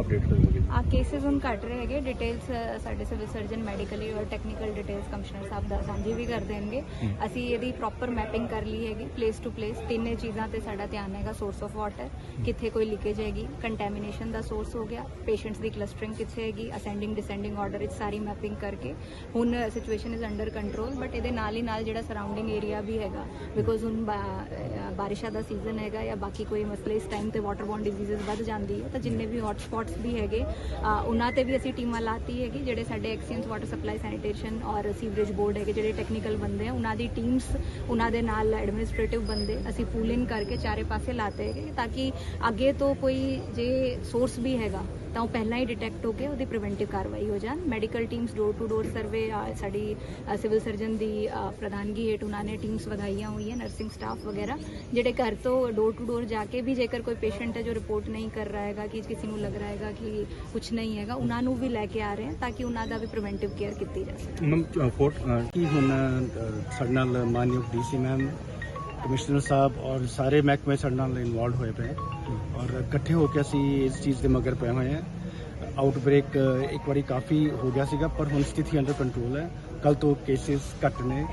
Update ਕਰੋਗੇ ਆ cases ਹੁਣ ਘਟ ਰਹੇ ਹੈਗੇ। ਡਿਟੇਲਸ ਸਾਡੇ ਸਿਵਲ ਸਰਜਨ ਮੈਡੀਕਲੀ ਔਰ ਟੈਕਨੀਕਲ ਡਿਟੇਲਸ ਕਮਿਸ਼ਨਰ ਸਾਹਿਬ ਦਾ ਸਾਂਝੀ ਵੀ ਕਰ ਦੇਣਗੇ। ਅਸੀਂ ਇਹਦੀ ਪ੍ਰੋਪਰ ਮੈਪਿੰਗ ਕਰ ਲਈ ਹੈਗੀ ਪਲੇਸ ਟੂ ਪਲੇਸ ਤਿੰਨੇ ਚੀਜ਼ਾਂ ਤੇ ਸਾਡਾ ਧਿਆਨ ਹੈਗਾ ਸੋਰਸ ਆਫ ਵਾਟਰ ਕਿੱਥੇ ਕੋਈ ਲੀਕੇਜ ਹੈਗੀ ਕੰਟੈਮੀਨੇਸ਼ਨ ਦਾ ਸੋਰਸ ਹੋ ਗਿਆ ਪੇਸ਼ੈਂਟਸ ਦੀ ਕਲਸਟਰਿੰਗ ਕਿੱਥੇ ਹੈਗੀ ਅਸੈਂਡਿੰਗ ਡਿਸੈਂਡਿੰਗ ਆਰਡਰ ਵਿੱਚ ਸਾਰੀ ਮੈਪਿੰਗ ਕਰਕੇ। ਹੁਣ situation is under control but ਇਹਦੇ ਨਾਲ ਹੀ ਨਾਲ ਜਿਹੜਾ ਸਰਾਊਂਡਿੰਗ ਏਰੀਆ ਵੀ ਹੈਗਾ ਬਿਕੋਜ਼ ਹੁਣ ਬਾਰਿਸ਼ਾਂ ਦਾ ਸੀਜ਼ਨ ਹੈਗਾ ਜਾਂ ਬਾਕੀ ਕੋਈ ਮਸਲੇ ਇਸ ਟਾਈਮ ਤੇ ਵਾਟਰਬੋਰਨ ਡਿਜ਼ੀਜ਼ਸ ਵੱਧ ਜਾਂਦੀ ਹੈ ਤਾਂ ਜਿੰਨੇ ਵੀ ਹੌਟ ਸਪੌਟਸ ਵੀ ਹੈਗੇ ਉਹਨਾਂ ਤੇ ਵੀ ਅਸੀਂ ਟੀਮਾਂ ਲਾਤੀ ਹੈਗੀ, ਜਿਹੜੇ ਸਾਡੇ ਐਕਸੀਅੰਸ ਵਾਟਰ ਸਪਲਾਈ ਸੈਨੀਟੇਸ਼ਨ ਔਰ ਸੀਵਰੇਜ ਬੋਰਡ ਹੈਗੇ, ਜਿਹੜੇ ਟੈਕਨੀਕਲ ਬੰਦੇ ਆ, ਉਹਨਾਂ ਦੀ ਟੀਮਸ ਉਹਨਾਂ ਦੇ ਨਾਲ ਐਡਮਿਨਿਸਟ੍ਰੇਟਿਵ ਬੰਦੇ ਅਸੀਂ ਪੂਲਿੰਗ ਕਰਕੇ ਚਾਰੇ ਪਾਸੇ ਲਾਤੇ ਹੈਗੇ, ਤਾਂ ਕਿ ਅੱਗੇ ਤੋਂ ਕੋਈ ਜੇ ਸੋਰਸ ਵੀ ਹੈਗਾ, ਤਾਂ ਉਹ ਪਹਿਲਾਂ ਹੀ ਡਿਟੈਕਟ ਹੋ ਕੇ ਉਹਦੀ ਪ੍ਰੀਵੈਂਟਿਵ ਕਾਰਵਾਈ ਹੋ ਜਾਣ। Medical teams door to door survey ਸਾਡੀ ਸਿਵਲ ਸਰਜਨ ਦੀ ਪ੍ਰਧਾਨਗੀ ਹੇਠ ਉਹਨਾਂ ਨੇ ਟੀਮਸ ਵਧਾਈਆਂ ਹੋਈਆਂ ਨਰਸਿੰਗ ਸਟਾਫ ਵਗੈਰਾ, ਜਿਹੜੇ ਘਰ ਤੋਂ ਡੋਰ ਟੂ ਡੋਰ ਜਾ ਕੇ ਵੀ ਜੇਕਰ ਕੋਈ ਪੇਸ਼ੈਂਟ ਹੈ ਜੋ ਰਿਪੋਰਟ ਨਹੀਂ ਕਰ ਰਿਹਾ ਹੈਗਾ, ਕਿ ਕਿਸੇ ਨੂੰ ਲੱਗ ਰਿਹਾ ਹੈਗਾ ਕਿ ਕੁਝ ਨਹੀਂ ਹੈਗਾ। ਉਹਨਾਂ ਨੂੰ ਵੀ ਲੈ ਕੇ ਆ ਰਹੇ ਹਾਂ ਤਾਂ ਕਿ ਉਹਨਾਂ ਦਾ ਵੀ ਪ੍ਰੀਵੈਂਟਿਵ ਕੇਅਰ ਕੀਤੀ ਜਾ ਸਕੇ। ਮੈਮ ਫੋਰਟ ਕਿ ਹੁਣ ਸਾਡੇ ਨਾਲ ਮਾਨਯੋਗ ਡੀਸੀ ਮੈਮ ਕਮਿਸ਼ਨਰ ਸਾਹਿਬ ਔਰ ਸਾਰੇ ਮਹਿਕਮੇ ਸਾਡੇ ਨਾਲ ਇਨਵੋਲਡ ਹੋਏ ਪਏ ਔਰ ਇਕੱਠੇ ਹੋ ਕੇ ਅਸੀਂ ਇਸ ਚੀਜ਼ ਦੇ ਮਗਰ ਪਏ ਹੋਏ ਹਾਂ। ਆਊਟਬ੍ਰੇਕ ਇੱਕ ਵਾਰੀ ਕਾਫੀ ਹੋ ਗਿਆ ਸੀਗਾ, ਪਰ ਹੁਣ ਸਥਿਤੀ ਅੰਡਰ ਕੰਟਰੋਲ ਹੈ। ਕੱਲ ਤੋਂ ਕੇਸਿਸ ਘੱਟ ਨੇ।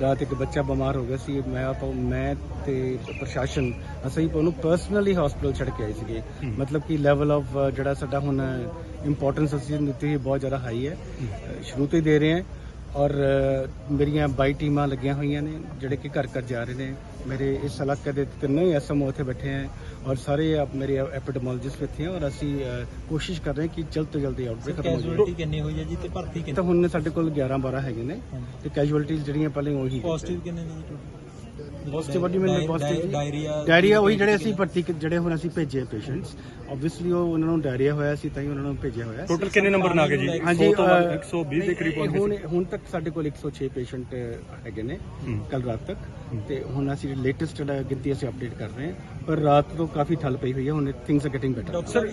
ਰਾਤ ਇੱਕ ਬੱਚਾ ਬਿਮਾਰ ਹੋ ਗਿਆ ਸੀ ਮੈਂ ਆਪਾਂ ਮੈਂ ਤੇ ਪ੍ਰਸ਼ਾਸਨ ਅਸੀਂ ਉਹਨੂੰ ਪਰਸਨਲੀ ਹਸਪੀਟਲ ਛੱਡ ਕੇ ਆਏ ਸੀਗੇ। ਮਤਲਬ ਕਿ ਲੈਵਲ ਆਫ ਜਿਹੜਾ ਸਾਡਾ ਹੁਣ ਇੰਪੋਰਟੈਂਸ ਅਸੀਂ ਦਿੱਤੀ ਬਹੁਤ ਜ਼ਿਆਦਾ ਹਾਈ ਹੈ। ਸ਼ੁਰੂ ਤੋਂ ਹੀ ਦੇ ਰਹੇ ਹਾਂ। ਔਰ ਮੇਰੀਆਂ 22 ਟੀਮਾਂ ਲੱਗੀਆਂ ਹੋਈਆਂ ਨੇ ਜਿਹੜੇ ਕਿ ਘਰ ਘਰ ਜਾ ਰਹੇ ਨੇ। ਮੇਰੇ ਇਸ ਇਲਾਕੇ ਦੇ ਤਿੰਨੇ ਹੀ ਐਸਐਮਓ ਇੱਥੇ ਬੈਠੇ ਹੈ ਔਰ ਸਾਰੇ ਆਪ- ਮੇਰੇ ਐਪੀਡੈਮੋਲੋਜਿਸਟ ਇੱਥੇ ਹੈ ਔਰ ਅਸੀਂ ਕੋਸ਼ਿਸ਼ ਕਰ ਰਹੇ ਕਿ ਜਲਦ ਤੋਂ ਜਲਦੀ ਆਊਟਬ੍ਰੇਕ ਖਤਮ ਹੋ ਜਾਵੇ। ਕੈਜੂਅਲਟੀ ਕਿੰਨੀ ਹੋਈ ਹੈ ਜੀ ਤੇ ਭਰਤੀ ਤਾਂ ਕਿੰਨੀ? ਹੁਣ ਸਾਡੇ ਕੋਲ 11 12 ਹੈਗੇ ਨੇ ਤੇ ਕੈਜੂਅਲਟੀਜ਼ ਜਿਹੜੀਆਂ ਪਹਿਲੇ ਉਹੀ ਪੋਜ਼ਿਟਿਵ ਕਿੰਨੇ ਨੇ ਜੀ ਪੋਜ਼ਿਟਿਵ ਮੈਂ ਪੋਜ਼ਿਟਿਵ ਡਾਇਰੀਆ ਡਾਇਰੀਆ ਉਹੀ ਜਿਹੜੇ ਅਸੀਂ ਭਰਤੀ ਜਿਹੜੇ ਹੁਣ ਅਸੀਂ ਭੇਜੇ ਪੇਸ਼ੈਂਟਸ ਆਬਵੀਅਸਲੀ ਉਹ ਉਹਨਾਂ ਨੂੰ ਡਾਇਰੀਆ ਹੋਇਆ ਸੀ ਤਾਂ ਹੀ ਉਹਨਾਂ ਨੂੰ ਭੇਜਿਆ ਹੋਇਆ। ਟੋਟਲ ਕਿੰਨੇ ਨੰਬਰ ਨਾ ਗਏ ਜੀ? ਹਾਂਜੀ 100 ਤੋਂ ਵੱਧ, ਅ, 120 ਦੇ ਕਰੀਬ ਪਹੁੰਚ ਹੁਣ ਗਏ ਹੁਣ ਤੱਕ ਸਾਡੇ ਕੋਲ 106 ਪੇਸ਼ੈਂਟ ਹੈਗੇ ਨੇ। ਕੱਲ ਰਾਤ ਤੱਕ। ਤੇ ਹੁਣ ਅਸੀਂ ਲੇਟੈਸਟ ਜਿਹੜਾ ਗਿਣਤੀ ਅਸੀਂ ਅਪਡੇਟ ਕਰ ਰਹੇ ਹਾਂ ਪਰ ਰਾਤ ਤੋਂ ਕਾਫੀ ਠੱਲ ਪਈ ਹੋਈ ਹੈ ਹੁਣ things are getting better doctor